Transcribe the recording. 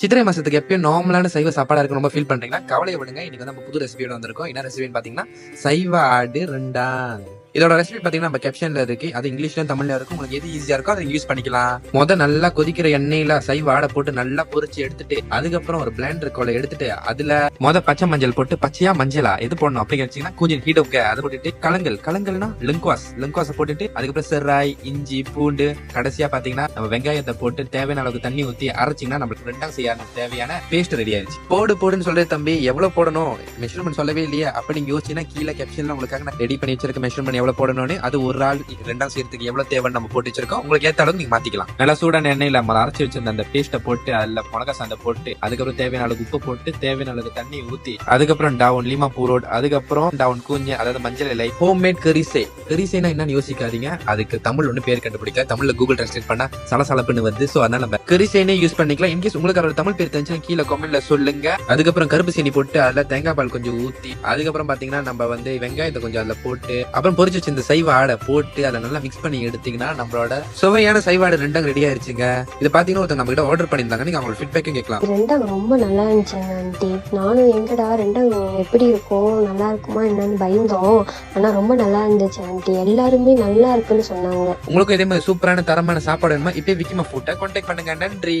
சித்திரை மாசத்துக்கு எப்பயும் நார்மலான சைவ சாப்பாடா இருக்கு ரொம்ப ஃபீல் பண்றீங்கன்னா கவலையை விடுங்க. இன்னைக்கு வந்து நம்ம புது ரெசிபியோட வந்திருக்கோம். என்ன ரெசிபின்னு பாத்தீங்கன்னா சைவ ஆடு ரெண்டா. இதோட ரெசிபி பாத்தீங்கன்னா நம்ம கேப்ஷன்ல இருக்கு. அது இங்கிலீஷ்ல தமிழ்ல இருக்கும். உங்களுக்கு எது ஈஸியா இருக்கோ அதை யூஸ் பண்ணிக்கலாம். முத நல்லா கொதிக்கிற எண்ணெயில சைவ ஆடை போட்டு நல்லா பொரிச்சு எடுத்துட்டு அதுக்கப்புறம் ஒரு பிளாண்டர் கோலை எடுத்துட்டு அதுல முத பச்சை மஞ்சள் போட்டு பச்சையா மஞ்சளா எது போடணும் அப்படின்னு வச்சீங்கன்னா கொஞ்சம் ஹீட் ஓகே அதை போட்டுட்டு கலங்கல். கலங்கல்னா லிங்க்வாஸ் லிங்க்வாஸ் போட்டுட்டு அதுக்கப்புறம் செராய் இஞ்சி பூண்டு கடைசியா பாத்தீங்கன்னா நம்ம வெங்காயத்தை போட்டு தேவையான அளவுக்கு தண்ணி ஊத்தி அரைச்சிங்கன்னா நம்மளுக்கு ரெண்டாம் செய்ய தேவையான பேஸ்ட் ரெடி ஆயிருச்சு போடு போடுன்னு சொல்றது தம்பி. எவ்வளவு போடணும்? மெஷர்மெண்ட் சொல்லவே இல்லையா. அப்படி யோசிச்சுன்னா கீழே கேப்ஷன்ல உங்களுக்காக நான் ரெடி பண்ணி வச்சிருக்க மெஷர்மெண்ட் எவ்வளவு போடணும்னு அது ஒரு ஆள் ரெண்டாம் செய்யறதுக்கு எவ்வளவு தேவைன்னு நம்ம போட்டு வச்சிருக்கோம். உங்களுக்கு ஏத்த அளவுக்கு நீங்க மாத்திக்கலாம். நல்லா சூடான எண்ணெயில நம்ம அரைச்சி வச்சிருந்த அந்த பேஸ்ட்டை போட்டு அதுல மிளகா சாந்தை போட்டு அதுக்கப்புறம் தேவையான அளவுக்கு உப்பு போட்டு தேவையான அளவுக்கு தண்ணி ஊத்தி அதுக்கப்புறம் டவுன் லீமா பூரோட் அதுக்கப்புறம் டவுன் கூஞ்சு அதாவது மஞ்சள் இலை ஹோம் மேட் கரிசை கரிசைனா என்னன்னு யோசிக்காதீங்க. அதுக்கு தமிழ் ஒண்ணு பேர் கண்டுபிடிக்கல தமிழ்ல கூகுள் டிரான்ஸ்லேட் பண்ணா சலசலப்புன்னு வருது. சோ அதனால நம்ம கரிசைனே யூஸ் பண்ணிக்கலாம். இன்கேஸ் உங்களுக்கு அதோட தமிழ் பேர் தெரிஞ்சுன்னா கீழே கமெண்ட்ல சொல்லுங்க. அதுக்கப்புறம் கருப்பு சீனி போட்டு அதுல தேங்காய் பால் கொஞ்சம் ஊத்தி அதுக்கப்புறம் பாத்தீங்கன்னா நம்ம வந்து வெங்காயத்தை கொஞ்சம் அதுல போட்டு அப்புறம் பொரிச்சு வச்சிருந்த சைவ ஆடை போட்டு அதை நல்லா மிக்ஸ் பண்ணி எடுத்தீங்கன்னா நம்மளோட சுவையான சைவ ஆடு ரெண்டும் ரெடி ஆயிருச்சுங்க. இது பாத்தீங்கன்னா ஒருத்தர் நம்ம கிட்ட ஆர்டர் பண்ணியிருந்தாங்க. நீங்க அவங்களோட ஃபீட்பேக்கும் கேட்கலாம். ரெண்டாம் ரொம்ப நல்லா இருந்துச்சுங்க ஆண்டி. நானும் எங்கடா ரெண்டாம் எப்படி இருக்கும் நல்லா இருக்குமா என்னன்னு பயந்தோம். ஆனா ரொம்ப நல்லா இருந்துச்சு ஆண்டி. எல்லாருமே நல்லா இருக்குன்னு சொன்னாங்க. உங்களுக்கும் இதே மாதிரி சூப்பரான தரமான சாப்பாடு வேணுமா? இப்பயே விக்கிமா ஃபுட்டை கான்டாக்ட் பண்ணுங்க. நன்றி.